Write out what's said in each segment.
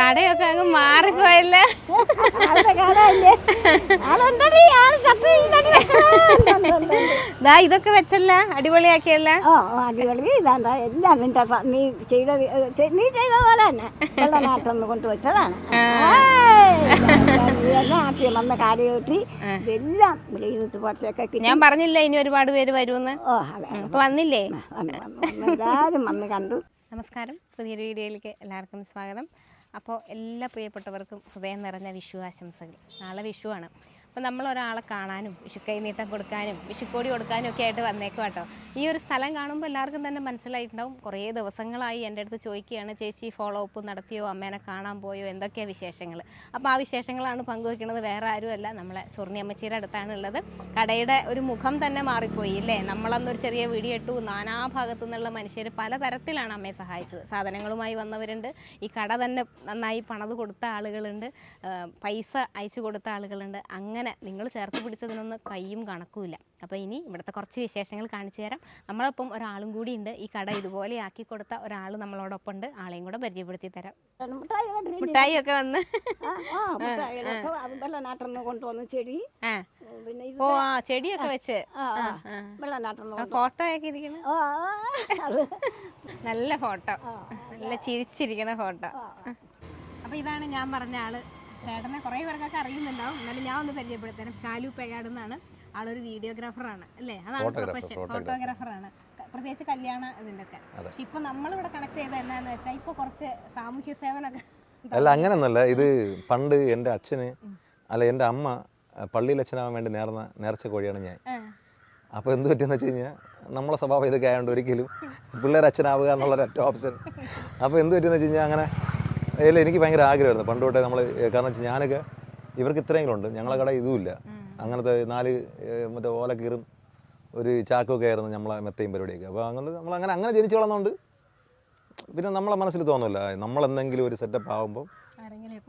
കടയൊക്കെ അങ്ങ് മാറിപ്പോയല്ല. ദാ ഇതൊക്കെ വെച്ചല്ല? അടിപൊളിയാക്കിയല്ലേ? ഓ അടിപൊളി. ഇതാണ്ടാ എല്ലാം നിന്റെ നീ ചെയ്ത നീ ചെയ്ത പോലെ തന്നെ. വെള്ളനാട്ടൊന്ന് കൊണ്ടുവച്ചതാണ് ആദ്യം വന്ന കാലയോട്ടി ഇതെല്ലാം വെളിയിലത്ത് കുറച്ചൊക്കെ ഞാൻ പറഞ്ഞില്ല ഇനി ഒരുപാട് പേര് വരുമെന്ന്? ഓ അപ്പൊ വന്നില്ലേ? വന്ന് വന്ന് വന്ന്. എല്ലാവരും വന്ന് കണ്ടു. നമസ്കാരം. പുതിയൊരു വീഡിയോയിലേക്ക് എല്ലാവർക്കും സ്വാഗതം. അപ്പോൾ എല്ലാ പ്രിയപ്പെട്ടവർക്കും ഹൃദയം നിറഞ്ഞ വിഷു ആശംസകൾ. നാളെ വിഷുവാണ് അപ്പോൾ നമ്മൾ ഒരാളെ കാണാനും വിഷു കൈനീട്ടം കൊടുക്കാനും വിഷുക്കോടി കൊടുക്കാനും ഒക്കെ ആയിട്ട് വന്നേക്കും കേട്ടോ ഈ ഒരു സ്ഥലം കാണുമ്പോൾ എല്ലാവർക്കും തന്നെ മനസ്സിലായിട്ടുണ്ടാവും. കുറേ ദിവസങ്ങളായി എന്റെ അടുത്ത് ചോദിക്കുകയാണ് ചേച്ചി ഫോളോ അപ്പ് നടത്തിയോ? അമ്മേനെ കാണാൻ പോയോ? എന്തൊക്കെയാണ് വിശേഷങ്ങൾ അപ്പോൾ ആ വിശേഷങ്ങളാണ് പങ്കുവെക്കുന്നത്. വേറെ ആരുമല്ല. നമ്മളെ സുർണി അമ്മച്ചിയുടെ അടുത്താണ് ഉള്ളത്. കടയുടെ ഒരു മുഖം തന്നെ മാറിപ്പോയി അല്ലേ നമ്മളന്നൊരു ചെറിയ വീഡിയോ ഇട്ടു. നാനാഭാഗത്തു നിന്നുള്ള മനുഷ്യർ പലതരത്തിലാണ് അമ്മയെ സഹായിച്ചത്. സാധനങ്ങളുമായി വന്നവരുണ്ട്. ഈ കട തന്നെ നന്നായി പണത് കൊടുത്ത ആളുകളുണ്ട്. പൈസ അയച്ചു കൊടുത്ത ആളുകളുണ്ട്. അങ്ങനെ നിങ്ങൾ ചേർത്ത് പിടിച്ചതിനൊന്നും കയ്യും കണക്കുമില്ല. അപ്പോൾ ഇനി ഇവിടുത്തെ കുറച്ച് വിശേഷങ്ങൾ കാണിച്ചു തരാം. നമ്മളൊപ്പം ഒരാളും കൂടി ഉണ്ട്. ഈ കട ഇതുപോലെ ആക്കി കൊടുത്ത ഒരാൾ നമ്മളോടൊപ്പം ഉണ്ട്. ആളെയും കൂടെ പരിചയപ്പെടുത്തി തരാം. മിഠായി. ഒക്കെ വന്ന്. കൊണ്ടുവന്ന ചെടി. ഓ ആ ചെടിയൊക്കെ വെച്ച്. ഫോട്ടോ ഒക്കെ ഇരിക്കുന്നു നല്ല ഫോട്ടോ. നല്ല ചിരിച്ചിരിക്കണ ഫോട്ടോ. അപ്പൊ ഇതാണ് ഞാൻ പറഞ്ഞ ആൾ. ചേട്ടനെ കുറേ പേർക്കൊക്കെ അറിയുന്നുണ്ടാവും. എന്നാലും ഞാൻ ഒന്ന് പരിചയപ്പെടുത്തരാം. ഷാലു പേയാട് എന്നാണ് ആളൊരു വീഡിയോഗ്രാഫറാണ് അല്ലേ? അതാണ് പ്രൊഫഷൻ. ഫോട്ടോഗ്രാഫറാണ് പ്രത്യേകിച്ച് കല്യാണ അതെ. പക്ഷെ ഇപ്പൊ നമ്മളിവിടെ കണക്ട് ചെയ്ത എന്നാന്ന് വെച്ചാൽ ഇപ്പൊ കുറച്ച് സാമൂഹ്യ സേവനമൊക്കെ അല്ല അങ്ങനെയൊന്നുമല്ല ഇത് പണ്ട് എന്റെ അച്ഛന് അല്ല എന്റെ അമ്മ പള്ളിയിൽ അച്ഛനാവാൻ വേണ്ടി നേർന്ന നേർച്ച കോഴിയാണ് ഞാൻ. അപ്പോൾ എന്ത് പറ്റിയെന്ന് വെച്ച് കഴിഞ്ഞാൽ നമ്മളെ സ്വഭാവം ഇതൊക്കെ ആയതുകൊണ്ട് ഒരിക്കലും പിള്ളേർ അച്ഛനാവുക എന്നുള്ള ഒറ്റ ഓപ്ഷൻ അപ്പോൾ എന്ത് പറ്റിയെന്ന് വെച്ച് കഴിഞ്ഞാൽ അങ്ങനെ അല്ല എനിക്ക് ഭയങ്കര ആഗ്രഹമായിരുന്നു. പണ്ട് തൊട്ടേ നമ്മൾ കാരണം വെച്ചാൽ ഞാനൊക്കെ ഇവർക്ക് ഇത്രയെങ്കിലും ഉണ്ട് ഞങ്ങളെ കട ഇതുമില്ല. അങ്ങനത്തെ നാല് മറ്റേ ഓല ഓലക്കീറും ഒരു ചാക്കൊക്കെ ആയിരുന്നു നമ്മളെ മെത്തയും പരിപാടിയൊക്കെ. അപ്പോൾ അങ്ങനെ നമ്മൾ അങ്ങനെ അങ്ങനെ ജനിച്ചു വളർന്നുകൊണ്ട് പിന്നെ നമ്മളെ മനസ്സിൽ തോന്നുന്നില്ല നമ്മൾ എന്തെങ്കിലും ഒരു സെറ്റപ്പ് ആകുമ്പോൾ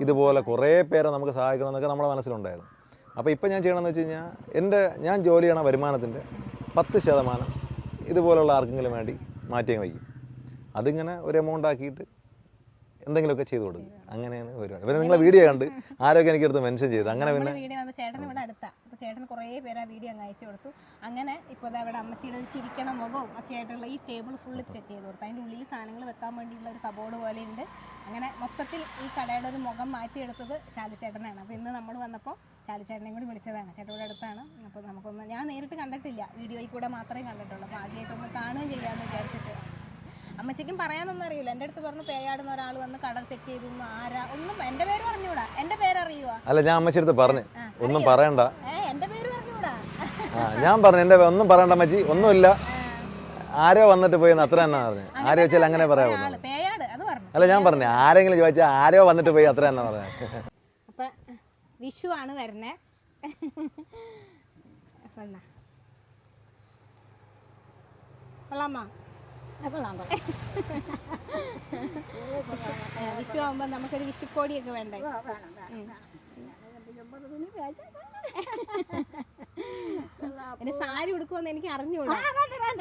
ഇതുപോലെ കുറേ പേരെ നമുക്ക് സഹായിക്കണം എന്നൊക്കെ നമ്മുടെ മനസ്സിലുണ്ടായിരുന്നു. അപ്പോൾ ഇപ്പം ഞാൻ ചെയ്യണമെന്ന് വെച്ച് കഴിഞ്ഞാൽ എന്റെ ഞാൻ ജോലി ചെയ്യണ വരുമാനത്തിന്റെ പത്ത് ശതമാനം ഇതുപോലുള്ള ആർക്കെങ്കിലും വേണ്ടി മാറ്റിയും വയ്ക്കും. അതിങ്ങനെ ഒരു എമൗണ്ട് ആക്കിയിട്ട് എന്തെങ്കിലുമൊക്കെ ചെയ്തു കൊടുക്കും. അങ്ങനെയാണ് പരിപാടി. പിന്നെ നിങ്ങളെ വീഡിയോ കണ്ട് ആരൊക്കെ എനിക്കെടുത്ത് മെൻഷൻ ചെയ്ത്. അങ്ങനെ പിന്നെ ചേട്ടൻ ഇവിടെ അടുത്താ. അപ്പോൾ ചേട്ടൻ കുറേ പേര് ആ വീഡിയോ അങ്ങ് അയച്ചു കൊടുത്തു. അങ്ങനെ ഇപ്പോൾ ദാ ഇവിടെ അമ്മച്ചിയുടെ ചിരിക്കണ മുഖവും ഒക്കെ ആയിട്ടുള്ള ഈ ടേബിൾ ഫുള്ള് സെറ്റ് ചെയ്ത് കൊടുത്തു. അതിന്റെ ഉള്ളിൽ സാധനങ്ങൾ വെക്കാൻ വേണ്ടിയുള്ള ഒരു കബോർഡ് പോലെ ഉണ്ട്. അങ്ങനെ മൊത്തത്തിൽ ഈ കടയുടെ ഒരു മുഖം മാറ്റിയെടുത്തത് ശാലിച്ചേട്ടനാണ് അപ്പോൾ ഇന്ന് നമ്മൾ വന്നപ്പോൾ ശാലിച്ചേട്ടനെയും കൂടി വിളിച്ചതാണ്. ചേട്ടൻ അടുത്താണ്. അപ്പോൾ നമുക്കൊന്ന് ഞാൻ നേരിട്ട് കണ്ടിട്ടില്ല. വീഡിയോയിൽ കൂടെ മാത്രമേ കണ്ടിട്ടുള്ളൂ. അപ്പോൾ ആദ്യമായിട്ടൊന്ന് കാണുകയും ചെയ്യാമെന്ന് വിചാരിച്ചിട്ട് അമ്മച്ചിക്കും പറയാനൊന്നും അറിയില്ല. എന്റെ അടുത്ത് പറഞ്ഞു പേയാടുന്ന ഒരാൾ വന്ന് കടൽ സെറ്റ് ചെയ്തു ആരാ? ഒന്നും എന്റെ പേര് പറഞ്ഞൂടാ എന്റെ പേര് അറിയുവാ അല്ല ഞാൻ അമ്മച്ചെടുത്ത് പറഞ്ഞു. ഒന്നും പറയണ്ട. എന്റെ എന്റെ പേര് പറഞ്ഞൂടാ ഞാൻ പറഞ്ഞു എന്റെ ഒന്നും പറയണ്ട അമ്മച്ചി ഒന്നുമില്ല. ആരോ വന്നിട്ട് പോയി അത്ര തന്നെ പറഞ്ഞു. ആരോ വെച്ചാൽ അങ്ങനെ പറയാമോ പേയാട് അത് പറഞ്ഞു. അല്ല ഞാൻ പറഞ്ഞു ആരെങ്കിലും ചോദിച്ചാൽ ആരോ വന്നിട്ട് പോയി അത്ര തന്നെ പറഞ്ഞു അപ്പൊ വിഷു ആണ് എന്നാ കൊള്ളാമോ അപ്പോൾ നമ്മൾ ഏ, വിഷു ആവുമ്പോ നമുക്കൊരു വിഷുക്കോടിയൊക്കെ വേണ്ടേ. പിന്നെ സാരി ഉടുക്കുമെന്ന് എനിക്ക് അറിഞ്ഞൂടാ.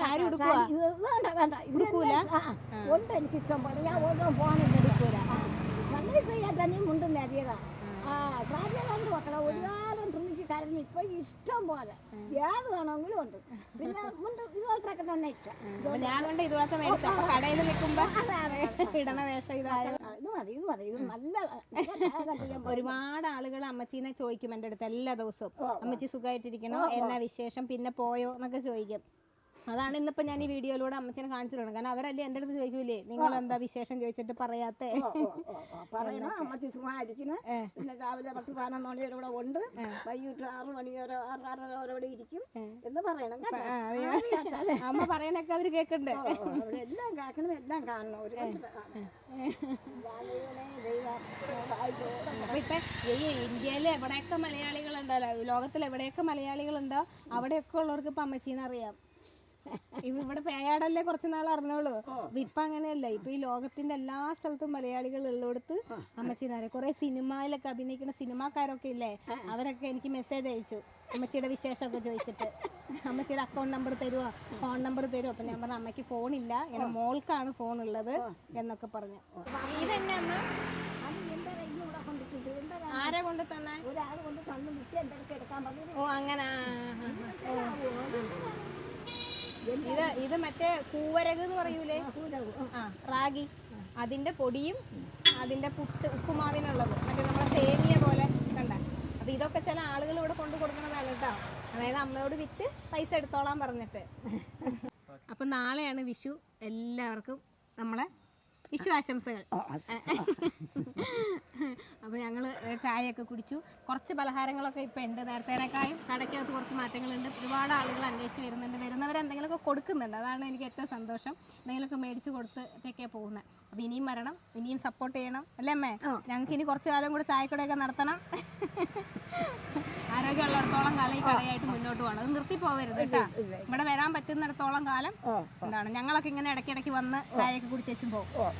സാരി ഉടുക്കുവാ? ഉടുക്കൂല? ഉണ്ട് എനിക്ക് ഇഷ്ടം പോലെ. ഞാൻ ഒന്നും പോകാനില്ല എടുക്കൂല നല്ല ചെയ്യാൻ തന്നെ മുണ്ടും നരിയതാ ആ. പ്രായം കണ്ടു മക്കളെ ഒരു കാലം തുണിക്ക് കരഞ്ഞ് ഇപ്പൊ ഇഷ്ടം പോലെ. ഏത് വേണമെങ്കിലും ഉണ്ട്. പിന്നെ മുണ്ട് ഇഷ്ടം അപ്പൊ ഞാൻ കൊണ്ട് ഇതുപോലത്തെ മേടിച്ച അപ്പൊ കടയിൽ നിൽക്കുമ്പോ ഇടണ വേഷം ഇതായ ഇത് മതി ഇത് മതി. ഇത് നല്ല നല്ല ഒരുപാട് ആളുകൾ അമ്മച്ചീനെ ചോദിക്കും എന്റെ അടുത്ത് എല്ലാ ദിവസവും. അമ്മച്ചി സുഖമായിട്ടിരിക്കണോ എന്നാ വിശേഷം? പിന്നെ പോയോ എന്നൊക്കെ ചോദിക്കും. അതാണ് ഇന്നിപ്പോ ഞാൻ ഈ വീഡിയോയിലൂടെ അമ്മച്ചിനെ കാണിച്ചിട്ടുണ്ട് കാരണം അവരല്ലേ എന്റെ അടുത്ത് ചോദിക്കൂലേ? നിങ്ങൾ എന്താ വിശേഷം ചോദിച്ചിട്ട് പറയാത്ത? പറയണം. അമ്മച്ചി സുഖമായിരിക്കുന്നു പിന്നെ രാവിലെ പത്ത് പതിനൊന്ന് മണി വരെ ഇവിടെ ഉണ്ട്. വൈകിട്ട് ആറ് മണി വരെ ആറര വരെ ഇവിടെ ഇരിക്കും എന്ന് പറയണം? അമ്മ പറയണൊക്കെ അവർ കേൾക്കണ്ട് എല്ലാം കേൾക്കണം എല്ലാം കാണണം. ഒരു. അപ്പൊ ഇപ്പൊ ഈ ഇന്ത്യയിൽ എവിടെയൊക്കെ മലയാളികളുണ്ടല്ലോ? ലോകത്തിൽ എവിടെയൊക്കെ മലയാളികൾ മലയാളികളുണ്ടോ? അവിടെയൊക്കെ ഉള്ളവർക്ക് ഇപ്പൊ അമ്മച്ചീനെ അറിയാം. ഇവിടെ പേയാടല്ലേ കുറച്ച് നാൾ അറിഞ്ഞോളൂ. ഇപ്പൊ അങ്ങനെയല്ല. ഇപ്പൊ ഈ ലോകത്തിന്റെ എല്ലാ സ്ഥലത്തും മലയാളികൾ ഉള്ളിടത്ത് അമ്മച്ചിന്നാരെ കുറെ സിനിമയിലൊക്കെ അഭിനയിക്കുന്ന സിനിമാക്കാരൊക്കെ ഇല്ലേ? അവരൊക്കെ എനിക്ക് മെസ്സേജ് അയച്ചു. അമ്മച്ചിയുടെ വിശേഷമൊക്കെ ചോദിച്ചിട്ട്. അമ്മച്ചിയുടെ അക്കൗണ്ട് നമ്പർ തരുമോ ഫോൺ നമ്പർ തരുമോ അപ്പൊ ഞാൻ പറഞ്ഞു അമ്മയ്ക്ക് ഫോൺ ഇല്ല. എന്റെ മോൾക്കാണ് ഫോൺ ഉള്ളത്. എന്നൊക്കെ പറഞ്ഞു. ഇതെന്നെ അമ്മ? ആരെ കൊണ്ട് തന്നെ? ഓ കൊണ്ട് ഇത് ഇത് മറ്റേ കൂവരക് എന്ന് പറയൂലേ? ആ റാഗി. അതിന്റെ പൊടിയും അതിന്റെ പുട്ട് ഉപ്പുമാവിനുള്ളത്. മറ്റേ നമ്മളെ സേമിയ പോലെ കണ്ട. അപ്പൊ ഇതൊക്കെ ചില ആളുകൾ ഇവിടെ കൊണ്ടു കൊടുക്കുന്നതാണ് കേട്ടോ. അതായത് അമ്മയോട് വിറ്റ് പൈസ എടുത്തോളാൻ പറഞ്ഞിട്ട്. അപ്പൊ നാളെയാണ് വിഷു. എല്ലാവർക്കും നമ്മളെ വിഷു ആശംസകൾ. അപ്പോൾ ഞങ്ങൾ ചായയൊക്കെ കുടിച്ചു. കുറച്ച് പലഹാരങ്ങളൊക്കെ ഇപ്പോൾ ഉണ്ട് നേരത്തേനേക്കാളും കടയ്ക്കകത്ത് കുറച്ച് മാറ്റങ്ങളുണ്ട്. ഒരുപാട് ആളുകൾ അന്വേഷിച്ച് വരുന്നുണ്ട്. വരുന്നവർ എന്തെങ്കിലുമൊക്കെ കൊടുക്കുന്നുണ്ട്. അതാണ് എനിക്ക് ഏറ്റവും സന്തോഷം. എന്തെങ്കിലുമൊക്കെ മേടിച്ച് കൊടുത്തിട്ടൊക്കെ പോകുന്നത് അപ്പോൾ ഇനിയും വരണം. ഇനിയും സപ്പോർട്ട് ചെയ്യണം. അല്ലേ അമ്മേ? ഞങ്ങൾക്ക് ഇനി കുറച്ച് കാലം കൂടെ ചായക്കടയൊക്കെ നടത്തണം. കാലം ഈ കടയായിട്ട് മുന്നോട്ട് പോകണം. അത് നിർത്തി പോവരുത് കേട്ടോ. ഇവിടെ വരാൻ പറ്റുന്നിടത്തോളം കാലം എന്താണ് ഞങ്ങളൊക്കെ ഇങ്ങനെ ഇടയ്ക്കിടയ്ക്ക് വന്ന് ചായയൊക്കെ കുടിച്ചേച്ചും പോകും.